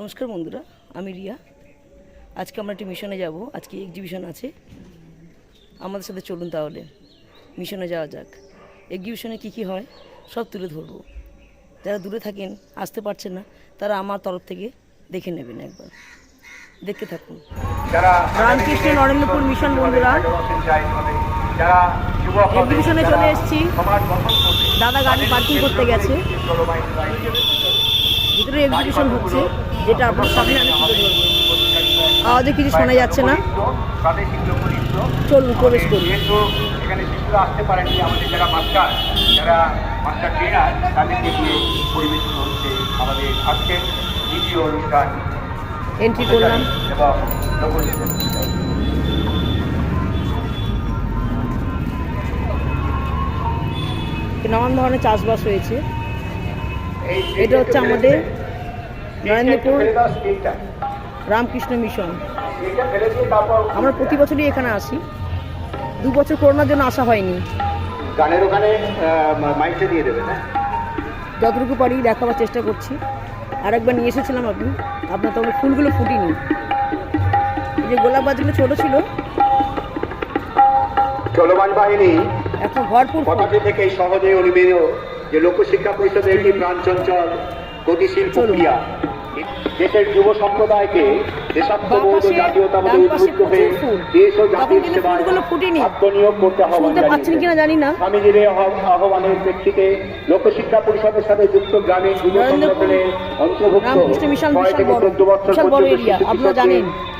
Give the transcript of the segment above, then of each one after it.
নমস্কার বন্ধুরা আমি রিয়া। আজকে আমরা একটি মিশনে যাব আজকে এক্সিবিশন আছে। আমাদের সাথে চলুন তাহলে মিশনে যাওয়া যাক। এক্সিবিশনে কী কী হয় সব তুলে ধরবো। যারা দূরে থাকেন আসতে পারছেন না তারা আমার তরফ থেকে দেখে নেবেন একবার। দেখতে থাকুন। রামকৃষ্ণ নরেন্দ্রপুর মিশন বন্ধুরা এক্সিবিশনে চলে এসেছি। দাদা গাড়ি পার্কিং করতে গেছে। ভিতরে এক্সিবিশন হচ্ছে। যেটা আপনার সামনে আমি তুলে ধরবো। আওয়াজে কিছু শোনা যাচ্ছে না। চলুন প্রবেশ করি যেহেতু এখানে শিশুরা আসতে পারেনি আমাদের যারা মাস্টার যারা মাস্টার ট্রেনার তাদেরকে দিয়ে পরিবেশন হচ্ছে আমাদের আজকের দ্বিতীয় অনুষ্ঠান এন্ট্রি করলাম। এবং নানান ধরনের চাষবাস হয়েছে। এই এটা হচ্ছে আমাদের স্ক্রিনটা। রামকৃষ্ণ মিশন। আমরা প্রতি বছরই এখানে আসি। দু বছর করোনার জন্য আসা হয়নি। গানের ওখানে মাইকটা দিয়ে দেবেন হ্যাঁ? যতটুকু পারি দেখাবার চেষ্টা করছি। আর একবার নিয়ে এসেছিলাম আপনি। আপনার তখন ফুলগুলো ফুটিনি। এই যে গোলাপ গাছগুলো ছোটো ছিল। চলমান বাহিনী এখন ভরপুর। পদার্থ থেকে সহজে অনুমেয় যে লোকশিক্ষা পরিষদের একটি প্রাণচঞ্চল গতিশীল চলুন। প্রক্রিয়া। দেশের যুব সম্প্রদায়কে দেশাত্মবোধ ও জাতীয়তাবোধে উদ্বুদ্ধ হয়ে দেশ ও জাতির সেবায় আত্মনিয়োগ করতে আহ্বান জানিয়েছেন। স্বামীজির আহ্বানের প্রেক্ষিতে লোকশিক্ষা পরিষদের সাথে যুক্ত গ্রামীণ যুব সংগঠনে অন্তর্ভুক্ত ছয় থেকে চোদ্দ বছর পর্যন্ত।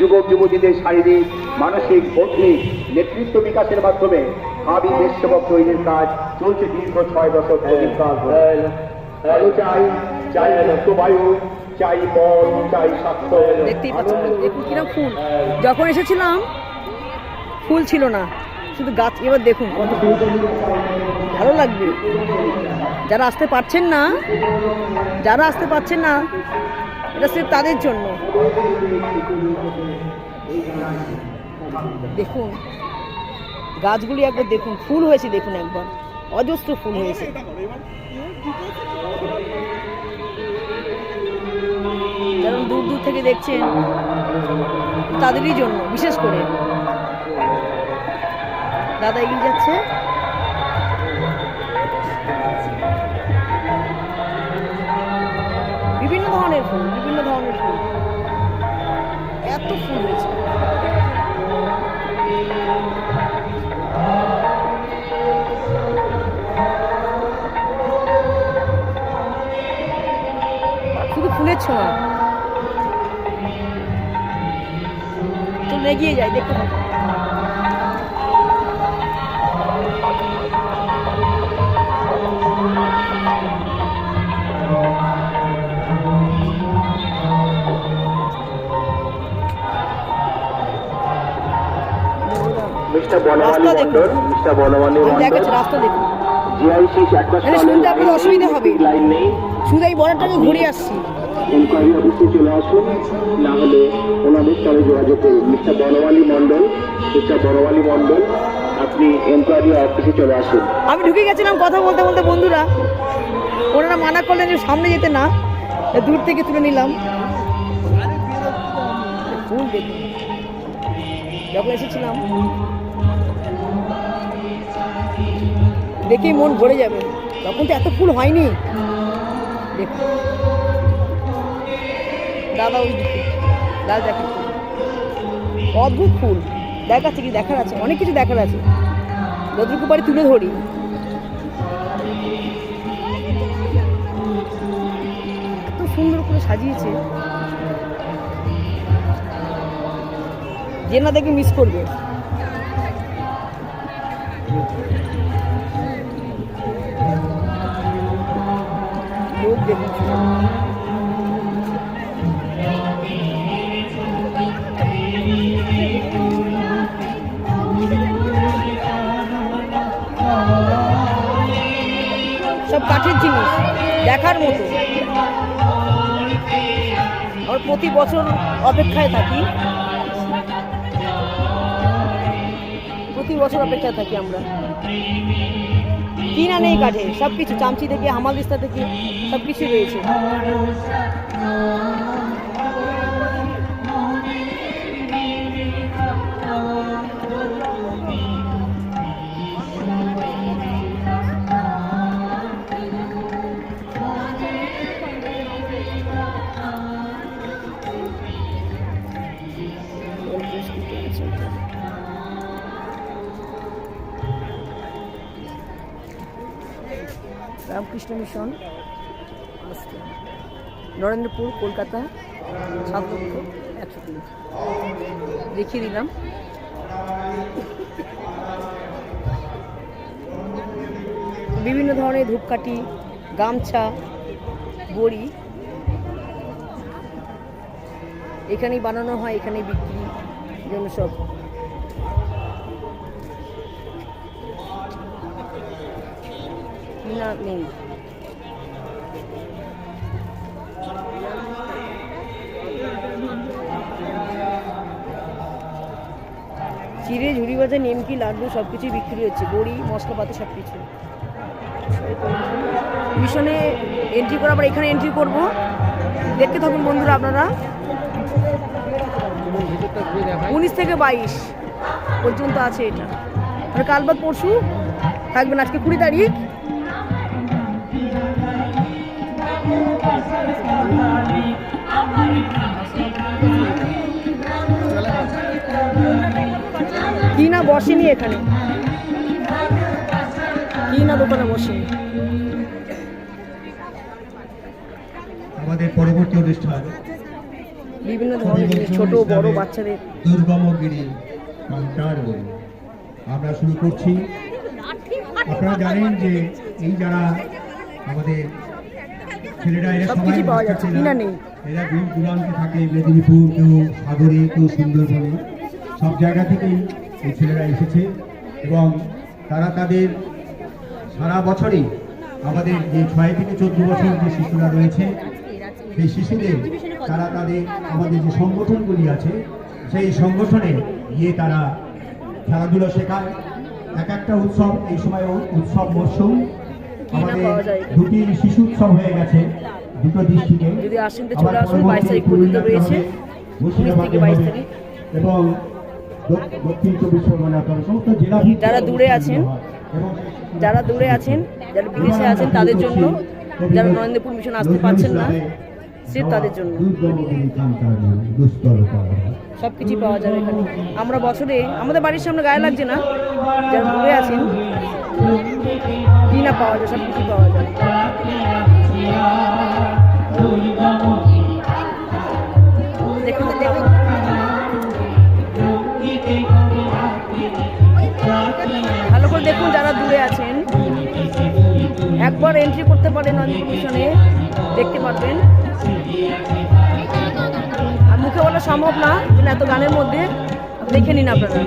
যুবক যুবতীদের শারীরিক মানসিক বৌদ্ধিক নেতৃত্ব বিকাশের মাধ্যমে ভাবি দেশ সেবক তৈরির কাজ চলছে দীর্ঘ ছয় দশক অধিককাল ধরে। চাই চাই মুক্ত বায়ু দেখতেই পাচ্ছেন দেখুন কিরম ফুল। যখন এসেছিলাম, ফুল ছিল না। শুধু গাছ, এবার দেখুন কত ভালো লাগবে। যারা আসতে পারছেন না, যারা আসতে পারছেন না, এটা সে তাদের জন্য। দেখুন, গাছগুলি একবার দেখুন। ফুল হয়েছে, দেখুন একবার। অজস্র ফুল হয়েছে। কারণ দূর দূর থেকে দেখছেন, তাদেরই জন্য, বিশেষ করে। দাদা এগিয়ে যাচ্ছে। বিভিন্ন ধরনের ফুল, বিভিন্ন ধরনের ফুল। এত ফুল হয়েছে। শুধু ফুলের ছোঁয়া। চলুন এগিয়ে যাই দেখতে বনমালী রাস্তা দেখুন। রাস্তা শুনতে আপনার অসুবিধা হবে। শুধু এই বর্ডারটাকে ঘুরে আসছি। এনকোয়ারি অফিসে চলে আসুন। না হলে ওনাদের সাথে যোগাযোগ করুন। মিস্টার বনমালী মন্ডল মিস্টার বনমালী মন্ডল আপনি এনকোয়ারি অফিসে চলে আসুন। আমি ঢুকে গেছিলাম কথা বলতে বলতে বন্ধুরা। ওনারা মানা করলেন যে সামনে যেতে না দূর থেকে তুলে নিলাম। দেখুন। যখন এসেছিলাম, দেখেই মন ভরে যাবে। তখন তো এত ফুল হয়নি। দেখুন। দাদা ওই লাল জ্যাকেট অদ্ভুত ফুল। দেখাচ্ছে কি? দেখার আছে। অনেক কিছু দেখার আছে। যতটুকু পারি তুলে ধরি। এত সুন্দর করে সাজিয়েছে। যে না দেখে মিস করবে। সব কাঠের জিনিস, দেখার মতো। আর প্রতি বছর অপেক্ষায় থাকি। প্রতি বছর অপেক্ষায় থাকি আমরা। কিনা নেই কাঠে সব কিছু চামচি থেকে, হামাল দিস্তা থেকে সব কিছু রয়েছে। রামকৃষ্ণ মিশন। নরেন্দ্রপুর, কলকাতা, সাত লক্ষ একশো তিন দেখিয়ে দিলাম। বিভিন্ন ধরনের ধূপকাঠি, গামছা, বড়ি এখানেই বানানো হয়, এখানেই বিক্রি জন্য সব। কিনা নেই চিড়ে ঝুড়ি ভাজা, নিমকি, লাড্ডু সব কিছুই বিক্রি হচ্ছে। বড়ি, মশলাপাতি সব কিছু মিশনে এন্ট্রি করার পর এখানে এন্ট্রি করব। দেখতে থাকুন বন্ধুরা আপনারা। উনিশ থেকে বাইশ পর্যন্ত আছে এটা। আর কাল বাদ পরশু থাকবেন আজকে কুড়ি তারিখ। কি না বসেনি এখানে। কি না দোকানে বসেনি। আমাদের পরবর্তী অনুষ্ঠান বিভিন্ন ধরনের ছোট বড় বাচ্চাদের। দুর্গমগিরি আমরা শুরু করছি। আপনারা জানেন যে এই যারা আমাদের ছেলেরা এরা সবাই পাওয়া যাচ্ছে, কিনা নেই। এরা দূর দূরান্তে থাকে মেদিনীপুর কেউ সাগরে কেউ সুন্দরবনে। সব জায়গা থেকেই এই ছেলেরা এসেছে এবং তারা তাদের সারা বছরই আমাদের যে ছয় থেকে চোদ্দ বছর যে শিশুরা রয়েছে সেই শিশুদের তারা তাদের আমাদের যে সংগঠনগুলি আছে সেই সংগঠনে গিয়ে তারা খেলাধুলা শেখায় এক একটা উৎসব এই সময় উৎসব মরশুম আমাদের? দুটি শিশু উৎসব হয়ে গেছে দুটো ডিস্ট্রিক্টে যদি আসেন তো চলে আসুন, 22 তারিখ পর্যন্ত রয়েছে। 19 থেকে 22 তারিখ। এবং যারা দূরে আছেন, যারা দূরে আছেন যারা বিদেশে আছেন তাদের জন্য যারা নরেন্দ্রপুর মিশন আসতে পারছেন না সে তাদের জন্য। সব কিছুই পাওয়া যাবে এখানে। আমরা বছরে আমাদের বাড়ির সামনে গায়ে লাগছে না যারা দূরে আছেন কি না পাওয়া যায় সব কিছু পাওয়া যায়। দেখুন দেখুন। দেখুন যারা দূরে আছেন। একবার এন্ট্রি করতে পারেন মিশনে দেখতে পারবেন। আর মুখে বলা সম্ভব না, কিন্তু এত গানের মধ্যে দেখে নিন আপনারা।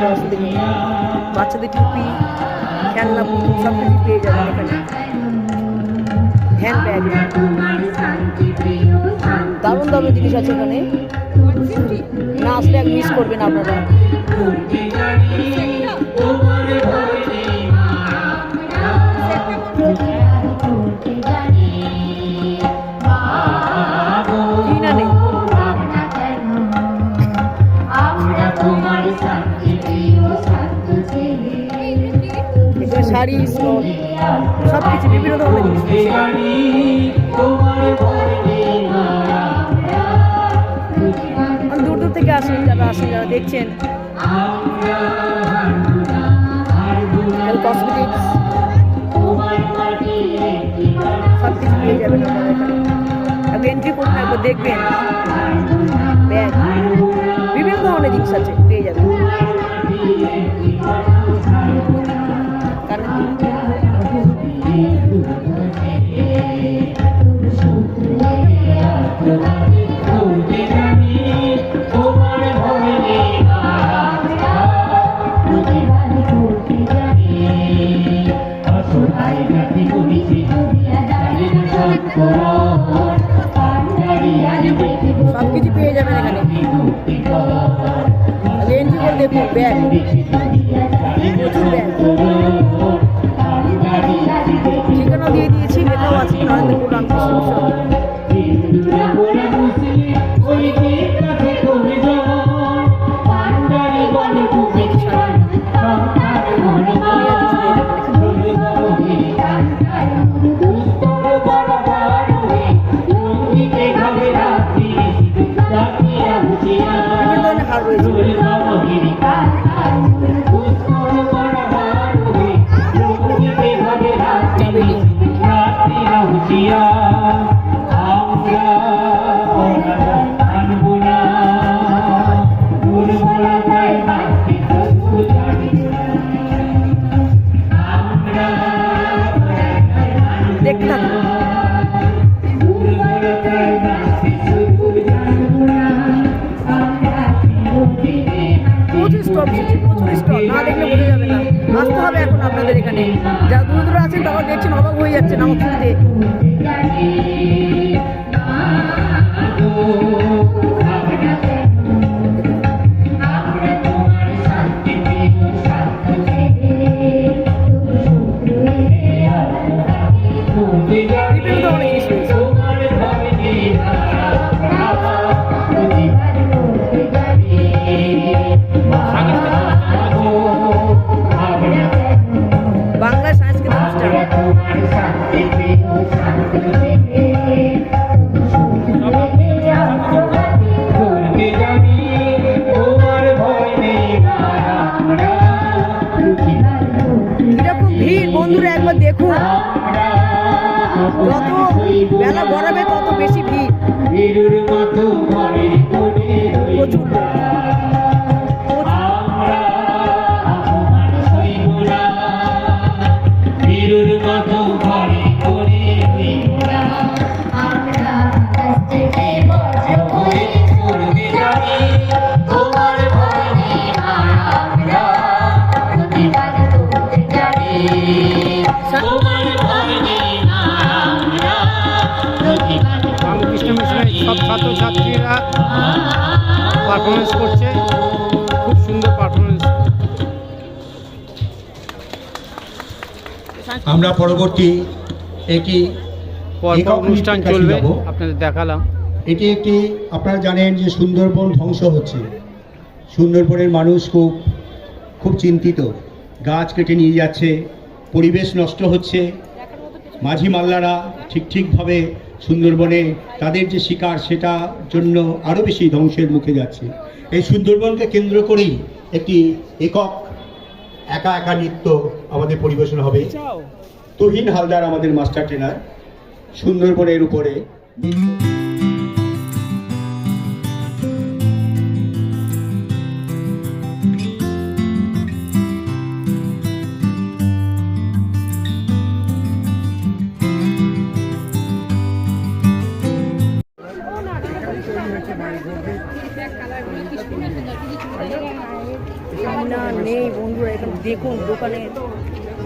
পাবেন বাচ্চাদের টুপি, খেলনা, সব কিছু পেয়ে যাবেন এখানে। হ্যান্ড ব্যাগ দারুণ দারুণ জিনিস আছে এখানে। না আসলে এক মিস করবেন আপনারা। শাড়ি স্টোন সব কিছু বিভিন্ন ধরনের জিনিস দূর দূর থেকে আসেন, যারা আসেন, যারা দেখছেন। কসমেটিক্স সব কিছু পেয়ে যাবেন এন্ট্রি করুন দেখবেন। বিভিন্ন ধরনের জিনিস আছে। সব কিছু পেয়ে যাবেন এখানে। রেঞ্জ করে দেখুন ব্যাগ। বেলা গরমে কত বেশি ভিড়? প্রচুর। ছাত্রছাত্রীরা পারফরমেন্স করছে। খুব সুন্দর পারফরমেন্স আমরা পরবর্তী একটি পরপর অনুষ্ঠান চলবে আপনাদের দেখালাম। এটি একটি আপনারা জানেন যে সুন্দরবন ধ্বংস হচ্ছে। সুন্দরবনের মানুষ খুব খুব চিন্তিত। গাছ কেটে নিয়ে যাচ্ছে পরিবেশ নষ্ট হচ্ছে। মাঝি মাল্লারা ঠিক ঠিকভাবে সুন্দরবনে তাদের যে শিকার, সেটা জন্য আরও বেশি ধ্বংসের মুখে যাচ্ছে। এই সুন্দরবনকে কেন্দ্র করেই একটি একক একা একা নৃত্য আমাদের পরিবেশন হবে। তুহিন হালদার আমাদের মাস্টার ট্রেনার, সুন্দরবনের উপরে। দেখুন, দোকানে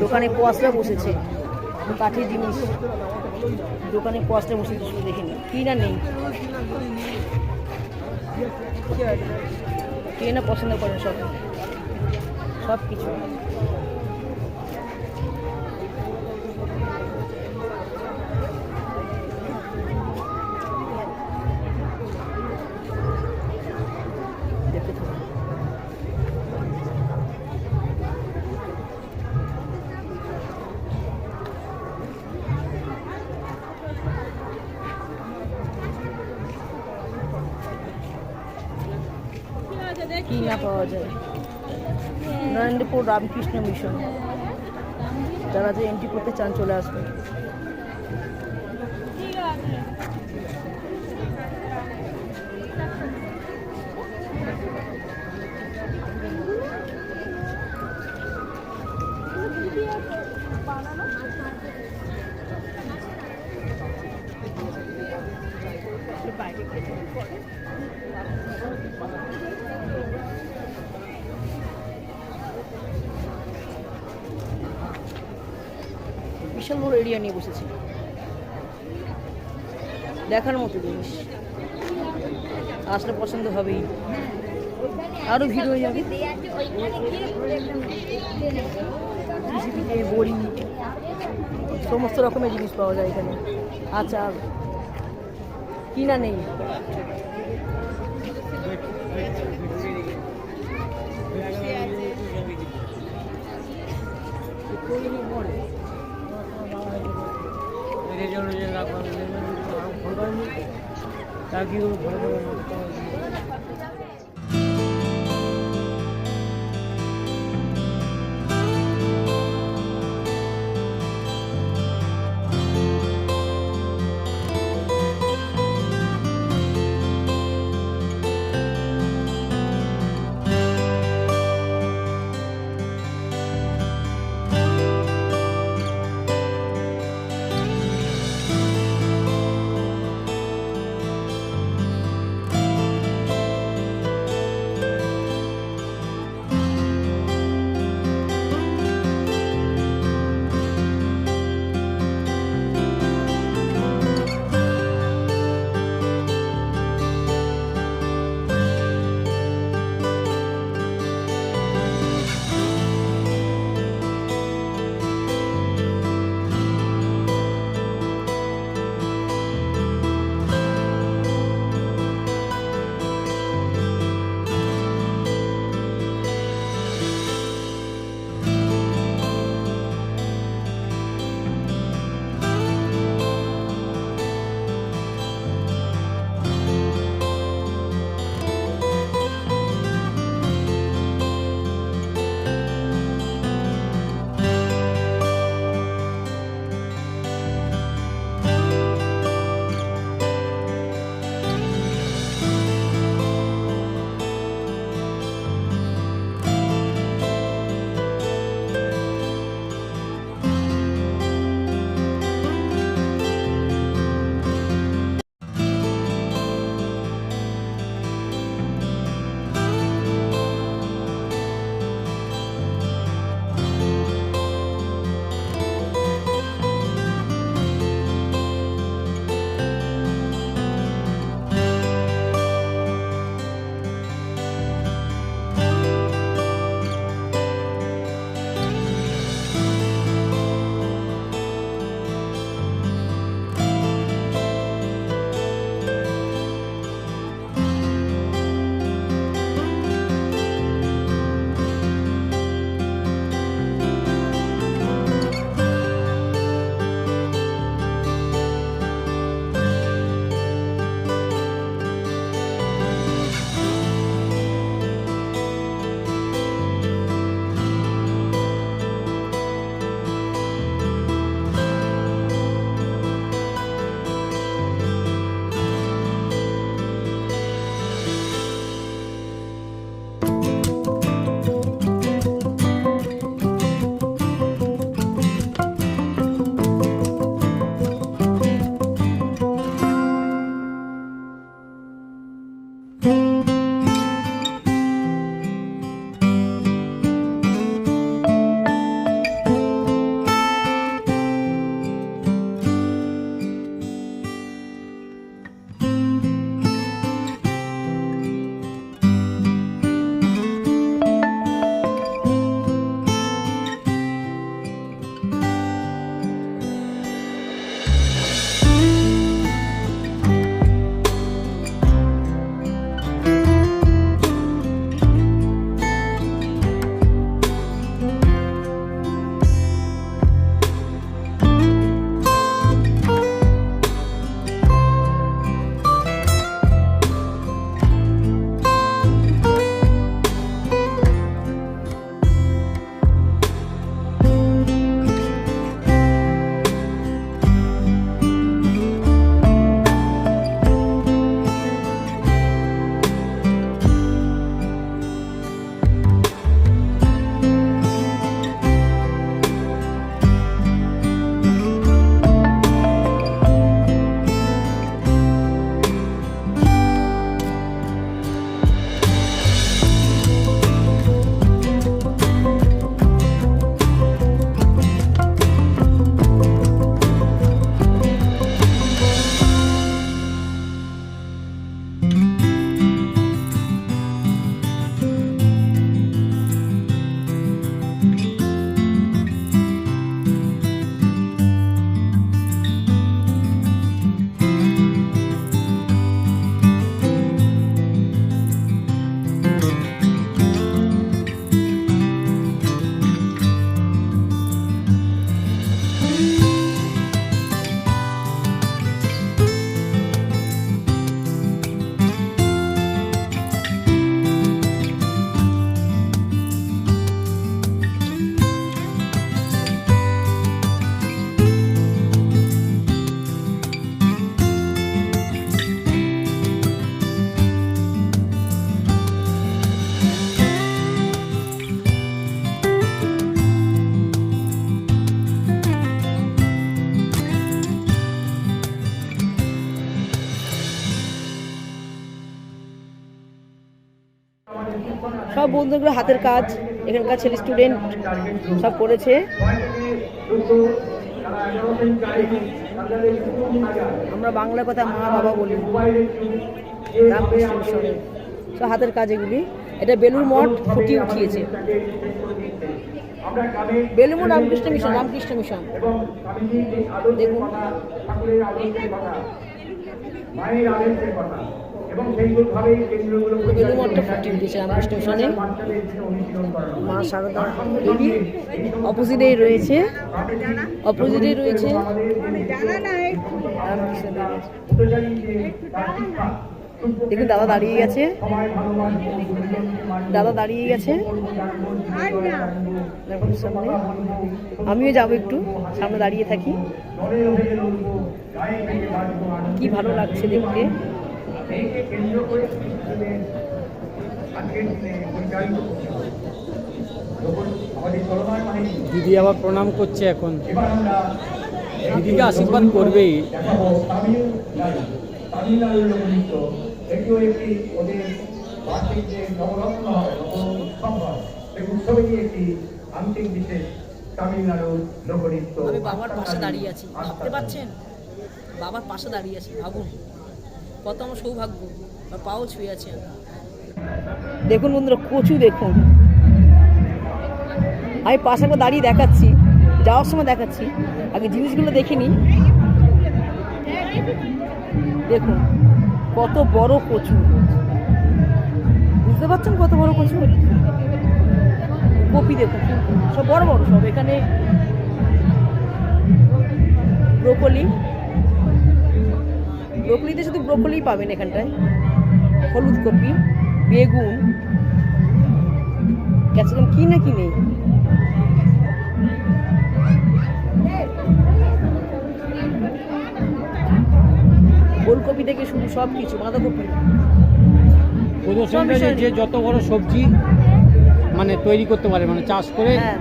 দোকানে কোয়াশটা বসেছে। কাঠের জিনিস। দোকানে কোয়াশটা বসেছে শুধু দেখিনি কি না নেই? কে না পছন্দ করেন সব? সব কিছু রামকৃষ্ণ মিশন। যারা যে এন্ট্রি করতে চান চলে আসবে বিশাল বড় এরিয়া নিয়ে বসেছে। দেখার মতো জিনিস। আসলে পছন্দ হবেই। আরও ভিড় হয়ে যাবে। বড়ি সমস্ত রকমের জিনিস পাওয়া যায় এখানে। আচার। কিনা নেই। তার কি ভালো ভালো বন্ধুগুলো হাতের কাজ, এখানকার ছেলে স্টুডেন্ট সব করেছে। আমরা বাংলা কথা মা বাবা বলি সব হাতের কাজ এগুলি। এটা বেলুর মঠ ফুটিয়ে উঠিয়েছে। Belur Math Ramakrishna Mission Ramakrishna Mission. দেখুন। মায়ের আদেশের কথা এবং সেইভাবেই কেন্দ্রগুলো মা সারদা দেবী অপোজিটেই রয়েছে। অপোজিটেই রয়েছে। দেখুন দাদা দাঁড়িয়ে গেছে। দাদা দাঁড়িয়ে গেছে। সামনে। আমিও যাব একটু সামনে দাঁড়িয়ে থাকি। কি ভালো লাগছে দেখতে। দিদি আবার প্রণাম করছে এখন। দিদিকে আশীর্বাদ করবেই। তামিলনাড়ুর লোকনৃত্য এটিও একটি ওদের বার্ষিক যে নবরত্ন হয় নব হয় সেই উৎসবেরই একটি আংশিক বিশেষ তামিলনাড়ুর লোকনৃত্য আমি বাবার পাশে দাঁড়িয়ে আছি। ভাবতে পারছেন? বাবার পাশে দাঁড়িয়ে আছি ভাবুন। কত আমার সৌভাগ্য, আর পাও ছুঁয়ে আছে দেখুন বন্ধুরা, কচু দেখুন। আমি পাশে একবার দাঁড়িয়ে দেখাচ্ছি, যাওয়ার সময় দেখাচ্ছি। আগে জিনিসগুলো দেখে দেখিনি দেখুন, কত বড় কচু। বুঝতে পারছেন কত বড় কচু? কপি দেখুন, সব বড় বড় সব। এখানে ব্রোকলি ব্রোকলিতে শুধু ব্রোকলি পাবেন এখানটায়। হলুদ কপি বেগুন ক্যাপসিকাম কি না কি নেই? ওলকপি থেকে শুরু সব কিছু বাঁধাকপি প্রদর্শনীটা যে- যে যত বড় সবজি মানে তৈরি করতে পারে মানে চাষ করে হ্যাঁ।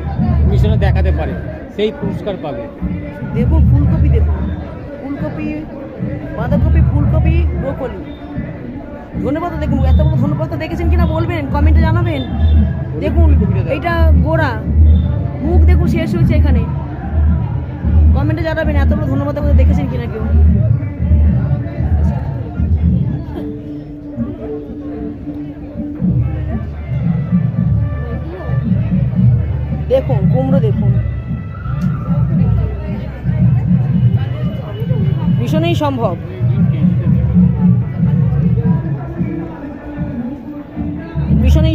মিশনে দেখাতে পারে সেই পুরস্কার পাবে। দেখুন ফুলকপি দেখুন। ফুলকপি বাঁধাকপি, ফুলকপি, ব্রোকলি। ধন্যবাদ দেখুন, এত বড় ধন্যবাদ দেখেছেন কিনা বলবেন? কমেন্টে জানাবেন। দেখুন, এইটা গোড়া। মুখ দেখুন, শেষ হয়েছে এখানে। কমেন্টে জানাবেন, এত বড় ধন্যবাদ দেখেছেন কিনা কেউ? দেখুন, কুমড়ো দেখুন। ভীষণই সম্ভব।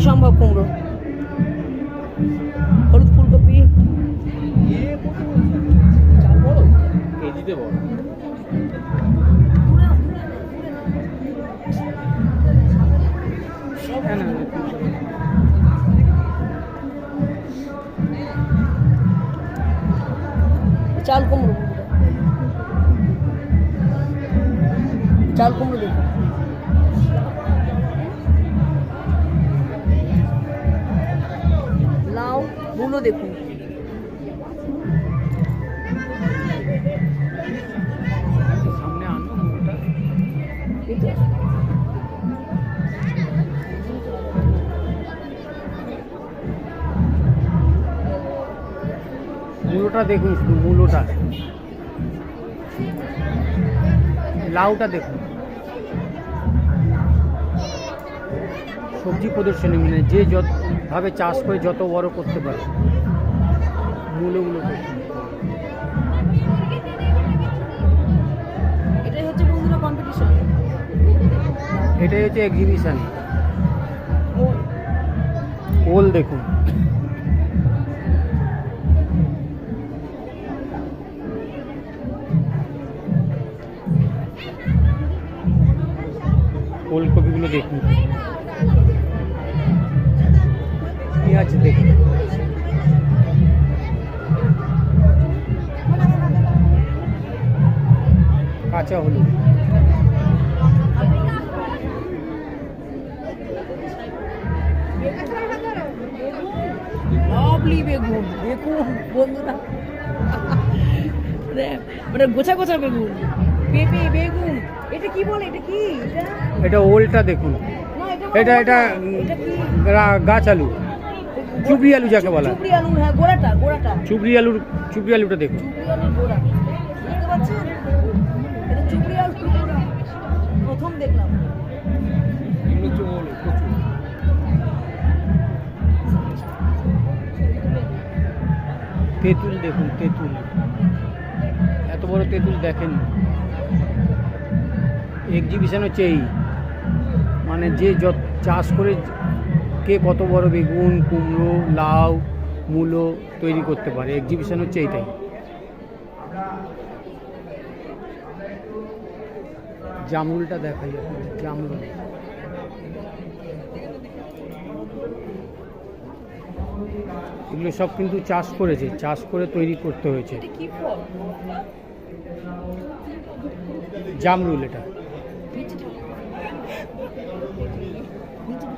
ভীষণই সম্ভব কুমড়ো? হলুদ ফুলকপি। চাল কুমড়ো। চাল কুমড়ো দেখুন মূলো দেখুন। মূলোটা দেখুন মূলোটা লাউটা দেখুন সবজি প্রদর্শনী মানে যে যতভাবে চাষ করে যত বড় করতে পারে। মূলগুলো এটাই হচ্ছে বন্ধুরা কম্পিটিশন এটাই হচ্ছে এক্সিবিশন ওল দেখুন। ওলকপিগুলো দেখুন। দেখুন। কাঁচা হলুদ। লাভলি বেগুন বন্ধুরা। মানে মানে গোছা গোছা বেগুন পেঁপে বেগুন এটা কি বলে এটা কি? এটা এটা ওলটা দেখুন। এটা এটা গাছ আলু। চুবড়ি আলু যাকে বলা। চুপড়ি আলু হ্যাঁ গোড়াটা গোড়াটা। চুবড়ি আলুর চুবড়ি আলুটা দেখুন। চুপড়ি আলুর গোড়া। বুঝতে পারছেন এটা চুপড়ি আলুর প্রথম দেখলাম। তেঁতুল দেখুন তেঁতুল। এত বড় তেঁতুল দেখেন। এক্সিবিশন হচ্ছে এই। মানে যে যত চাষ করে কে কত বড় বেগুন কুমড়ো লাউ মূলো তৈরি করতে পারে? এক্সিবিশন হচ্ছে এইটাই। জামরুলটা দেখাই জামরুল। এগুলো সব কিন্তু চাষ করেছে চাষ করে তৈরি করতে হয়েছে। জামরুল এটা।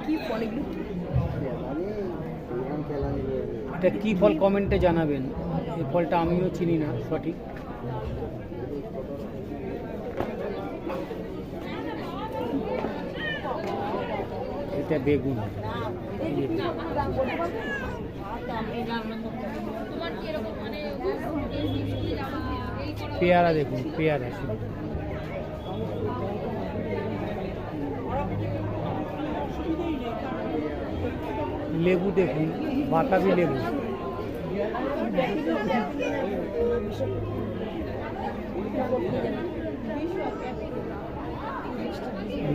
কি ফল এগুলো কি? এটা কি ফল কমেন্টে জানাবেন? এই ফলটা আমিও চিনি না, সঠিক? এটা বেগুন। পেয়ারা দেখুন, পেয়ারা। লেবু দেখুন। বাতাবি লেবু।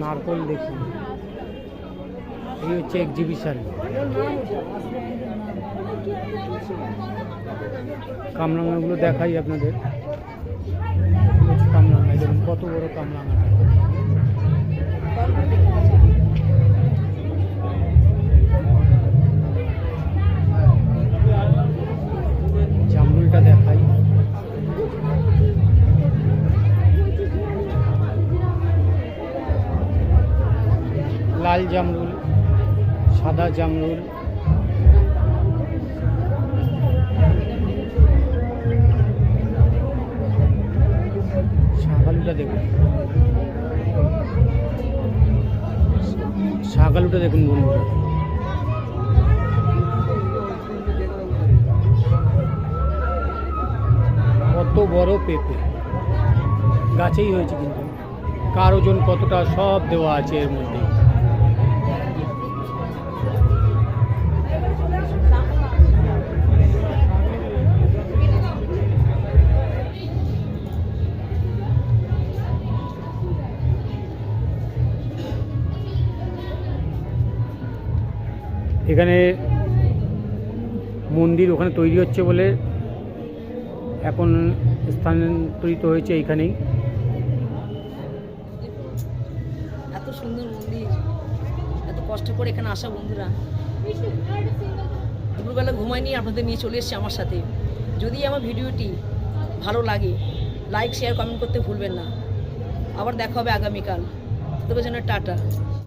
নারকল দেখুন এই হচ্ছে এক্সিবিশন কামরাঙাগুলো দেখাই আপনাদের। কামরাঙা দেখুন কত বড় কামরাঙা লাল জামরুল, সাদা জামরুল। শাকালুটা দেখুন। শাকালুটা দেখুন বন্ধুরা। কত বড় পেঁপে। গাছেই হয়েছে কিন্তু। কার ওজন কতটা সব দেওয়া আছে এর মধ্যে। এখানে মন্দির ওখানে তৈরি হচ্ছে বলে এখন স্থানান্তরিত হয়েছে এইখানেই। এত সুন্দর মন্দির। এত কষ্ট করে এখানে আসা বন্ধুরা। দুপুরবেলা ঘুমায়নি আপনাদের নিয়ে চলে এসেছি আমার সাথে। যদি আমার ভিডিওটি ভালো লাগে লাইক শেয়ার কমেন্ট করতে ভুলবেন না। আবার দেখা হবে আগামীকাল। তবে যেন টাটা।